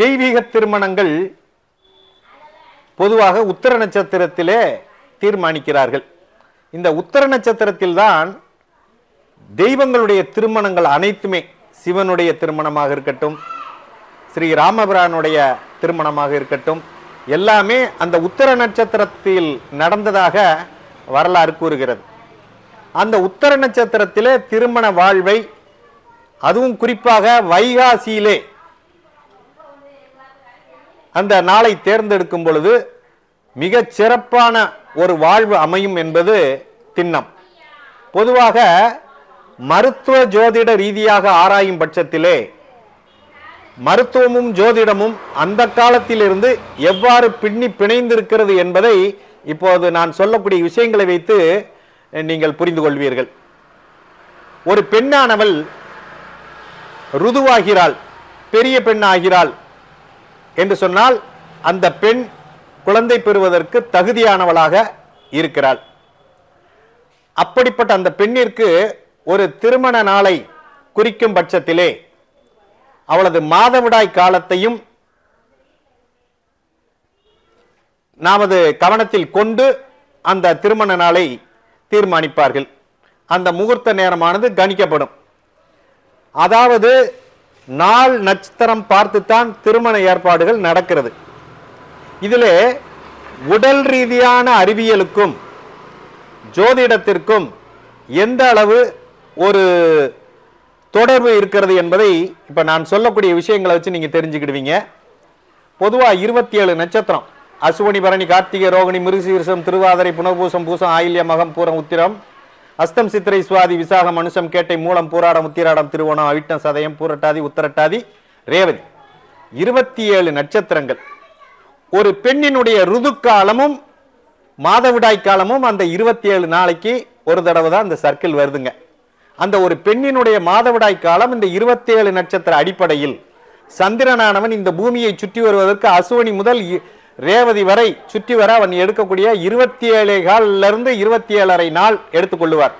தெய்வீக திருமணங்கள் பொதுவாக உத்தர நட்சத்திரத்திலே தீர்மானிக்கிறார்கள். இந்த உத்தர நட்சத்திரத்தில்தான் தெய்வங்களுடைய திருமணங்கள் அனைத்துமே சிவனுடைய திருமணமாக இருக்கட்டும் ஸ்ரீ ராமபிரானுடைய திருமணமாக இருக்கட்டும் எல்லாமே அந்த உத்தர நட்சத்திரத்தில் நடந்ததாக வரலாறு கூறுகிறது. அந்த உத்தர நட்சத்திரத்திலே திருமண வாழ்வை அதுவும் குறிப்பாக வைகாசியிலே அந்த நாளை தேர்ந்தெடுக்கும் பொழுது மிக சிறப்பான ஒரு வாழ்வு அமையும் என்பது திண்ணம். பொதுவாக மருத்துவ ஜோதிட ரீதியாக ஆராயும் பட்சத்திலே மருத்துவமும் ஜோதிடமும் அந்த காலத்திலிருந்து எவ்வாறு பின்னி பிணைந்திருக்கிறது என்பதை இப்போது நான் சொல்லக்கூடிய விஷயங்களை வைத்து நீங்கள் புரிந்து கொள்வீர்கள். ஒரு பெண்ணானவள் ருதுவாகிறாள் பெரிய பெண் ஆகிறாள் என்று சொன்னால் அந்த பெண் குழந்தை பெறுவதற்கு தகுதியானவளாக இருக்கிறாள். அப்படிப்பட்ட அந்த பெண்ணிற்கு ஒரு திருமண நாளை குறிக்கும் பட்சத்திலே அவளது மாதவிடாய் காலத்தையும் நமது கவனத்தில் கொண்டு அந்த திருமண நாளை தீர்மானிப்பார்கள். அந்த முகூர்த்த நேரமானது கணிக்கப்படும். அதாவது நாள் நட்சத்திரம் பார்த்துத்தான் திருமண ஏற்பாடுகள் நடக்கிறது. இதிலே உடல் ரீதியான அறிவியலுக்கும் ஜோதிடத்திற்கும் எந்த அளவு ஒரு தொடர்பு இருக்கிறது என்பதை இப்போ நான் சொல்லக்கூடிய விஷயங்களை வச்சு நீங்கள் தெரிஞ்சுக்கிடுவீங்க. பொதுவாக இருபத்தி ஏழு நட்சத்திரம். அசுவனி பரணி கார்த்திகை ரோகிணி மிருகசீரிசம் திருவாதிரை புனர்பூசம் பூசம் ஆயில்ய மகம் பூரம் உத்திரம் அஸ்தம் சித்திரை சுவாதி விசாக மனுஷம் கேட்டை மூலம் பூராடம் உத்திராடம் திருவோணம் அவிட்டம் சதயம் பூரட்டாதி உத்தரட்டாதி ரேவதி. இருபத்தி ஏழு நட்சத்திரங்கள். ஒரு பெண்ணினுடைய ருதுக்காலமும் மாதவிடாய் காலமும் அந்த இருபத்தி ஏழு நாளைக்கு ஒரு தடவை தான் அந்த சர்க்கிள் வருதுங்க. அந்த ஒரு பெண்ணினுடைய மாதவிடாய் காலம் இந்த இருபத்தி ஏழு நட்சத்திர அடிப்படையில் சந்திரனானவன் இந்த பூமியை சுற்றி வருவதற்கு அசுவனி முதல் இ- ரேவதி வரை சுற்றி வர அவன் எடுக்கக்கூடிய இருபத்தி ஏழு காலிலிருந்து இருந்து இருபத்தி ஏழரை நாள் எடுத்துக்கொள்ளுவார்.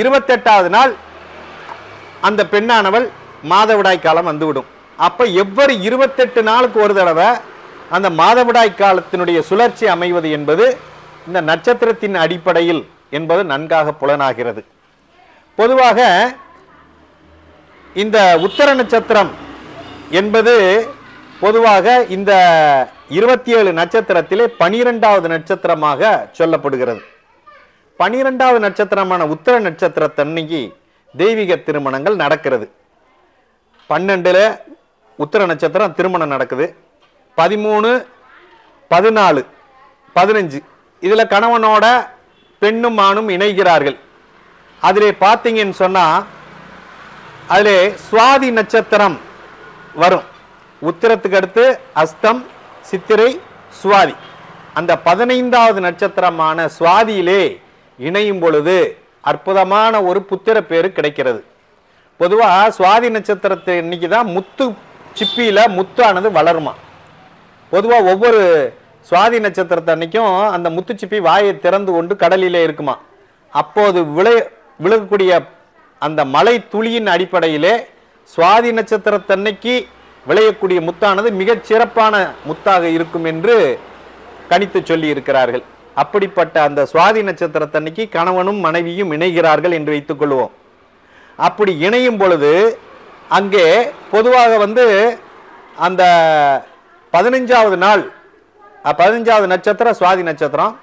இருபத்தெட்டாவது நாள் அந்த பெண்ணானவள் மாதவிடாய் காலம் வந்துவிடும். அப்போ எவ்வொரு இருபத்தெட்டு நாளுக்கு ஒரு தடவை அந்த மாதவிடாய் காலத்தினுடைய சுழற்சி அமைவது என்பது இந்த நட்சத்திரத்தின் அடிப்படையில் என்பது நன்காக புலனாகிறது. பொதுவாக இந்த உத்தர நட்சத்திரம் என்பது பொதுவாக இந்த இருபத்தி ஏழு நட்சத்திரத்திலே பனிரெண்டாவது நட்சத்திரமாக சொல்லப்படுகிறது. பனிரெண்டாவது நட்சத்திரமான உத்தர நட்சத்திரத்தன்னைக்கு தெய்வீக திருமணங்கள் நடக்கிறது. பன்னெண்டில் உத்தர நட்சத்திரம் திருமணம் நடக்குது. பதிமூணு பதினாலு பதினஞ்சு. இதில் கணவனோட பெண்ணும் ஆணும் இணைகிறார்கள். அதிலே பார்த்தீங்கன்னு சொன்னால் அதிலே சுவாதி நட்சத்திரம் வரும். உத்திரத்துக்கு அடுத்து அஸ்தம் சித்திரை சுவாதி. அந்த பதினைந்தாவது நட்சத்திரமான சுவாதியிலே இணையும் பொழுது அற்புதமான ஒரு புத்திர பேர் கிடைக்கிறது. பொதுவாக சுவாதி நட்சத்திரத்தை இன்னைக்கு தான் முத்து சிப்பியில் முத்தானது வளருமா? பொதுவாக ஒவ்வொரு சுவாதி நட்சத்திரத்தை அன்னைக்கும் அந்த முத்துச்சிப்பி வாயை திறந்து கொண்டு கடலிலே இருக்குமா? அப்போது விளை விழுகக்கூடிய அந்த மலை துளியின் அடிப்படையிலே சுவாதி நட்சத்திரத்தன்னைக்கு விளையக்கூடிய முத்தானது மிகச் சிறப்பான முத்தாக இருக்கும் என்று கணித்து சொல்லி இருக்கிறார்கள் அப்படிப்பட்ட அந்த சுவாதி நட்சத்திரத்தன்னைக்கு கணவனும் மனைவியும் இணைகிறார்கள் என்று வைத்துக் கொள்வோம். அப்படி இணையும் பொழுது அங்கே பொதுவாக வந்து அந்த பதினஞ்சாவது நாள் பதினஞ்சாவது நட்சத்திரம் சுவாதி நட்சத்திரம்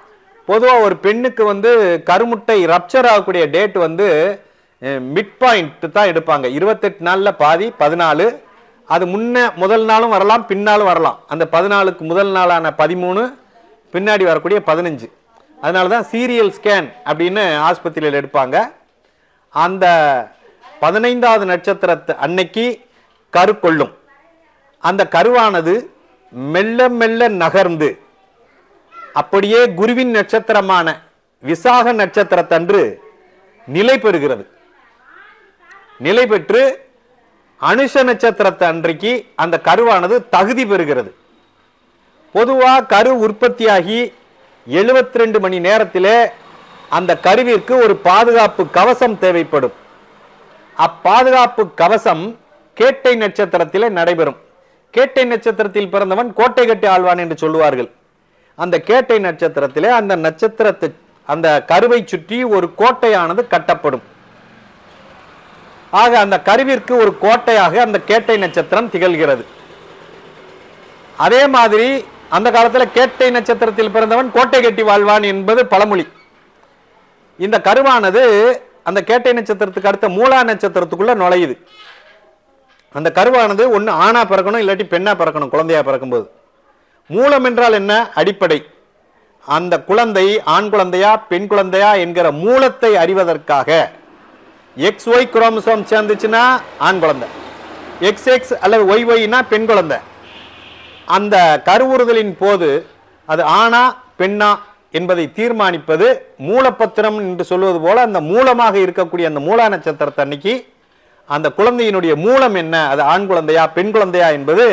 பொதுவாக ஒரு பெண்ணுக்கு வந்து கருமுட்டை ரப்சர் ஆகக்கூடிய டேட் வந்து மிட் பாயிண்ட் தான் எடுப்பாங்க. இருபத்தெட்டு நாளில் பாதி பதினாலு அது முன்ன முதல் நாளும் வரலாம் பின்னாலும் வரலாம். அந்த பதினாலுக்கு முதல் நாளான பதிமூணு பின்னாடி வரக்கூடிய பதினஞ்சு. அதனால தான் சீரியல் ஸ்கேன் அப்படின்னு ஆஸ்பத்திரியில் எடுப்பாங்க. அந்த பதினைந்தாவது நட்சத்திரத்து அன்னைக்கு கரு கொள்ளும். அந்த கருவானது மெல்ல மெல்ல நகர்ந்து அப்படியே குருவின் நட்சத்திரமான விசாக நட்சத்திரத்தன்று நிலை பெறுகிறது. நிலை பெற்று அனுஷ நட்சத்திரத்தை அன்றைக்கு அந்த கருவானது தகுதி பெறுகிறது. பொதுவாக கரு உற்பத்தியாகி 72 மணி நேரத்திலே அந்த கருவிற்கு ஒரு பாதுகாப்பு கவசம் தேவைப்படும். அப்பாதுகாப்பு கவசம் கேட்டை நட்சத்திரத்திலே நடைபெறும். கேட்டை நட்சத்திரத்தில் பிறந்தவன் கோட்டை கட்டி ஆழ்வான் என்று சொல்லுவார்கள். அந்த கேட்டை நட்சத்திரத்திலே அந்த நட்சத்திரத்தை அந்த கருவை சுற்றி ஒரு கோட்டையானது கட்டப்படும். ஆக அந்த கருவிற்கு ஒரு கோட்டையாக அந்த கேட்டை நட்சத்திரம் திகழ்கிறது. அதே மாதிரி அந்த காலத்தில் கேட்டை நட்சத்திரத்தில் பிறந்தவன் கோட்டை கட்டி வாழ்வான் என்பது பழமொழி. இந்த கருவானது அந்த கேட்டை நட்சத்திரத்துக்கு அடுத்த மூலா நட்சத்திரத்துக்குள்ள நுழையுது. அந்த கருவானது ஒன்று ஆணா பிறக்கணும் இல்லாட்டி பெண்ணா பிறக்கணும் குழந்தையா பிறக்கும்போது. மூலம் என்றால் என்ன? அடிப்படை. அந்த குழந்தை ஆண் குழந்தையா பெண் குழந்தையா என்கிற மூலத்தை அறிவதற்காக எக்ஸ் ஒய் குரோமசோம் சேர்ந்துச்சுன்னா ஆண் குழந்தை. எக்ஸ் எக்ஸ் அல்லது ஒய் ஒய்னா பெண் குழந்தை. அந்த கருவுறுதலின் போது அது ஆணா பெண்ணா என்பதை தீர்மானிப்பது மூலப்பத்திரம் என்று சொல்வது போல அந்த மூலமாக இருக்கக்கூடிய அந்த மூலா நட்சத்திரத்தை அன்னைக்கு அந்த குழந்தையினுடைய மூலம் என்ன அது ஆண் குழந்தையா பெண் குழந்தையா என்பது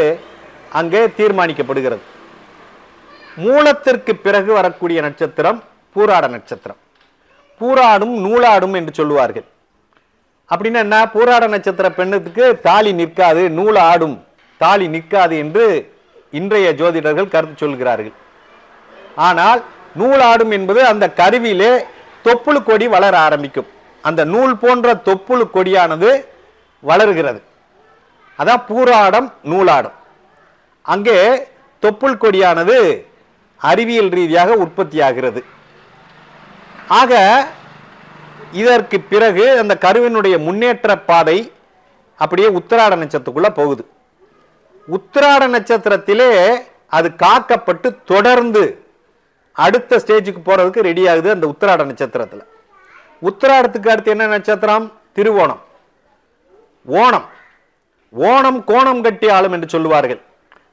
அங்கே தீர்மானிக்கப்படுகிறது. மூலத்திற்கு பிறகு வரக்கூடிய நட்சத்திரம் பூராட நட்சத்திரம். பூராடும் நூலாடும் என்று சொல்லுவார்கள். அப்படின்னா என்ன? பூராட நட்சத்திர பெண்ணுக்கு தாலி நிற்காது நூல் ஆடும் தாலி நிற்காது என்று இன்றைய ஜோதிடர்கள் கருத்து சொல்கிறார்கள். ஆனால் நூலாடும் என்பது அந்த கருவியிலே தொப்புள் கொடி வளர ஆரம்பிக்கும். அந்த நூல் போன்ற தொப்புள் கொடியானது வளர்கிறது. அதான் பூராடம் நூலாடம். அங்கே தொப்புள் கொடியானது அறிவியல் ரீதியாக உற்பத்தியாகிறது. ஆக இதற்கு பிறகு அந்த கருவினுடைய முன்னேற்ற பாதை அப்படியே உத்திராட நட்சத்திரத்துக்குள்ள போகுது. உத்திராட நட்சத்திரத்திலே அது காக்கப்பட்டு தொடர்ந்து அடுத்த ஸ்டேஜுக்கு போறதுக்கு ரெடி ஆகுது அந்த உத்திராட நட்சத்திரத்தில். உத்திராடத்துக்கு அடுத்து என்ன நட்சத்திரம்? திருவோணம். ஓணம். ஓணம் கோணம் கட்டி ஆளும் என்று சொல்லுவார்கள்.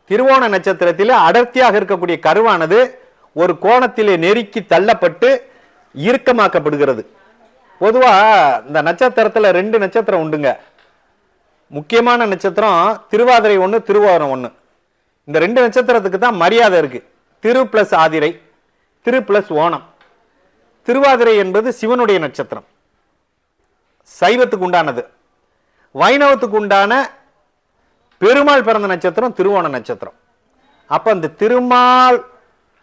திருவோண நட்சத்திரத்தில் அடர்த்தியாக இருக்கக்கூடிய கருவானது ஒரு கோணத்திலே நெருக்கி தள்ளப்பட்டு இறுக்கமாக்கப்படுகிறது. பொதுவா இந்த நட்சத்திரத்துல ரெண்டு நட்சத்திரம் உண்டுங்க. முக்கியமான நட்சத்திரம் திருவாதிரை ஒன்று திருவோணம் ஒன்று இந்த ரெண்டு நட்சத்திரத்துக்கு தான் மரியாதை இருக்கு. திரு பிளஸ் ஆதிரை திரு பிளஸ் ஓணம். திருவாதிரை என்பது சிவனுடைய நட்சத்திரம். சைவத்துக்கு உண்டானது. வைணவத்துக்கு உண்டான பெருமாள் பிறந்த நட்சத்திரம் திருவோண நட்சத்திரம். அப்ப அந்த திருமால்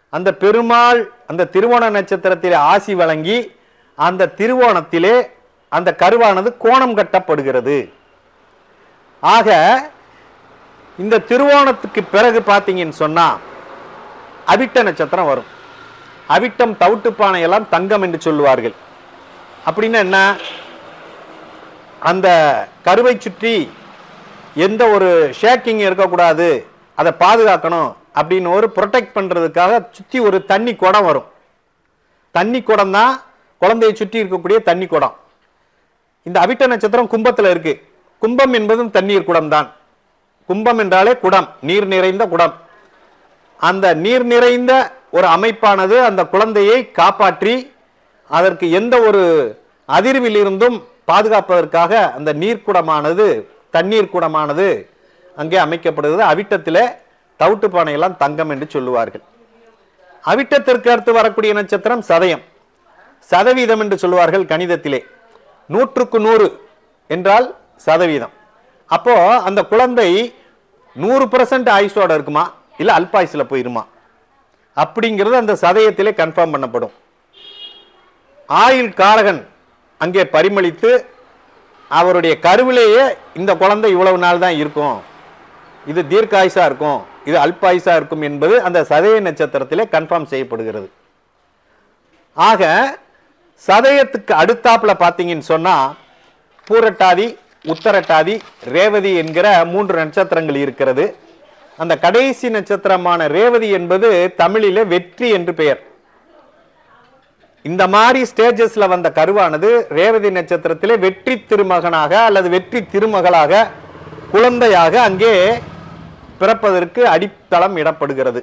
அந்த பெருமாள் அந்த திருவோண நட்சத்திரத்தில் ஆசி வழங்கி அந்த திருவோணத்திலே அந்த கருவானது கோணம் கட்டப்படுகிறது. ஆக இந்த திருவோணத்துக்கு பிறகு பார்த்தீங்கன்னு சொன்னால் அவிட்ட நட்சத்திரம் வரும். அவிட்டம் தவிட்டு பானையெல்லாம் தங்கம் என்று சொல்லுவார்கள். அப்படின்னா என்ன? அந்த கருவை சுற்றி எந்த ஒரு ஷேக்கிங் இருக்கக்கூடாது. அதை பாதுகாக்கணும் அப்படின்னு ஒரு ப்ரொடெக்ட் பண்ணுறதுக்காக சுற்றி ஒரு தண்ணி குடம் வரும். தண்ணி குடம் தான் குழந்தையை சுற்றி இருக்கக்கூடிய தண்ணி குடம். இந்த அவிட்ட நட்சத்திரம் கும்பத்தில் இருக்கு. கும்பம் என்பதும் தண்ணீர் குடம் தான் கும்பம் என்றாலே குடம் நீர் நிறைந்த குடம். அந்த நீர் நிறைந்த ஒரு அமைப்பானது அந்த குழந்தையை காப்பாற்றி அதற்கு எந்த ஒரு அதிர்வில் இருந்தும் பாதுகாப்பதற்காக அந்த நீர்க்குடமானது தண்ணீர் குடமானது அங்கே அமைக்கப்படுகிறது. அவிட்டத்தில் தவிட்டு பானையெல்லாம் தங்கம் என்று சொல்லுவார்கள். அவிட்டத்திற்கு அடுத்து வரக்கூடிய நட்சத்திரம் சதயம். சதவீதம் என்று சொல்லுவார்கள் கணிதத்திலே. நூற்றுக்கு நூறு என்றால் சதவீதம். அப்போ அந்த குழந்தை நூறு பர்சன்ட் ஆயுசோட இருக்குமா? இல்லை அல்பாயுசுல போயிருமா? அப்படிங்கிறது அந்த சதயத்திலே கன்ஃபார்ம் பண்ணப்படும். ஆயுள் காரகன் அங்கே பரிமளித்து அவருடைய கருவிலேயே இந்த குழந்தை இவ்வளவு நாள் தான் இருக்கும். இது தீர்க்காயுசாக இருக்கும். இது அல்பாயுசா இருக்கும் என்பது அந்த சதய நட்சத்திரத்திலே கன்ஃபார்ம் செய்யப்படுகிறது. ஆக சதயத்துக்கு அடுத்தாப்புல பார்த்தீங்கன்னு சொன்னால் பூரட்டாதி உத்தரட்டாதி ரேவதி என்கிற மூன்று நட்சத்திரங்கள் இருக்கிறது. அந்த கடைசி நட்சத்திரமான ரேவதி என்பது தமிழில் வெற்றி என்று பெயர். இந்த மாதிரி ஸ்டேஜஸில் வந்த கருவானது ரேவதி நட்சத்திரத்திலே வெற்றி திருமகனாக அல்லது வெற்றி திருமகளாக குழந்தையாக அங்கே பிறப்பதற்கு அடித்தளம் இடப்படுகிறது.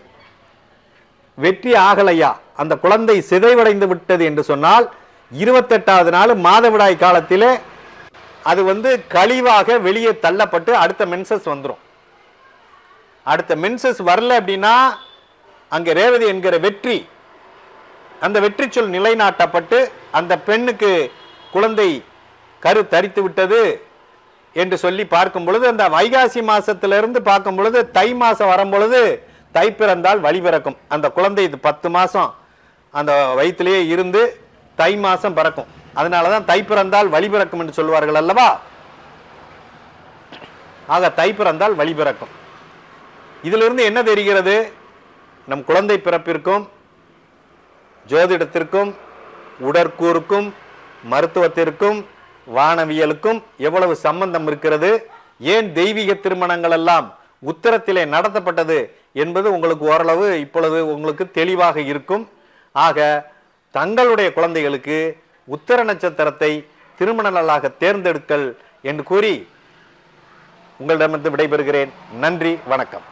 வெற்றி ஆகலையா? அந்த குழந்தை சிதைவடைந்து விட்டது என்று சொன்னால் இருபத்தெட்டாவது நாள் மாதவிடாய் காலத்தில் அது வந்து கழிவாக வெளியே தள்ளப்பட்டு அடுத்த மென்சஸ் வந்துடும் அடுத்த மென்சஸ் வரல அப்படின்னா அங்கே ரேவதி என்கிற வெற்றி அந்த வெற்றி சொல் நிலைநாட்டப்பட்டு அந்த பெண்ணுக்கு குழந்தை கரு தரித்து விட்டது என்று சொல்லி பார்க்கும் பொழுது அந்த வைகாசி மாசத்திலிருந்து பார்க்கும் பொழுது தை மாசம் வரும் பொழுது தை பிறந்தால் வழி பிறக்கும். அந்த குழந்தை இது பத்து மாசம் அந்த வயிற்றுலேயே இருந்து தை மாசம் பிறக்கும். அதனாலதான் தை பிறந்தால் வழி பிறக்கும் என்று சொல்வார்கள் அல்லவா? ஆக தை பிறந்தால் வழி பிறக்கும். இதிலிருந்து என்ன தெரிகிறது? நம் குழந்தை பிறப்பிற்கும் ஜோதிடத்திற்கும் உடற்கூறுக்கும் மருத்துவத்திற்கும் வானவியலுக்கும் எவ்வளவு சம்பந்தம் இருக்கிறது? ஏன் தெய்வீக திருமணங்கள் எல்லாம் உத்தரத்திலே நடத்தப்பட்டது என்பது உங்களுக்கு ஓரளவு இப்பொழுது உங்களுக்கு தெளிவாக இருக்கும். ஆக தங்களுடைய குழந்தைகளுக்கு உத்தர நட்சத்திரத்தை திருமண நாளாக தேர்ந்தெடுக்கல் என்று கூறி உங்களிடமிருந்து விடைபெறுகிறேன். நன்றி வணக்கம்.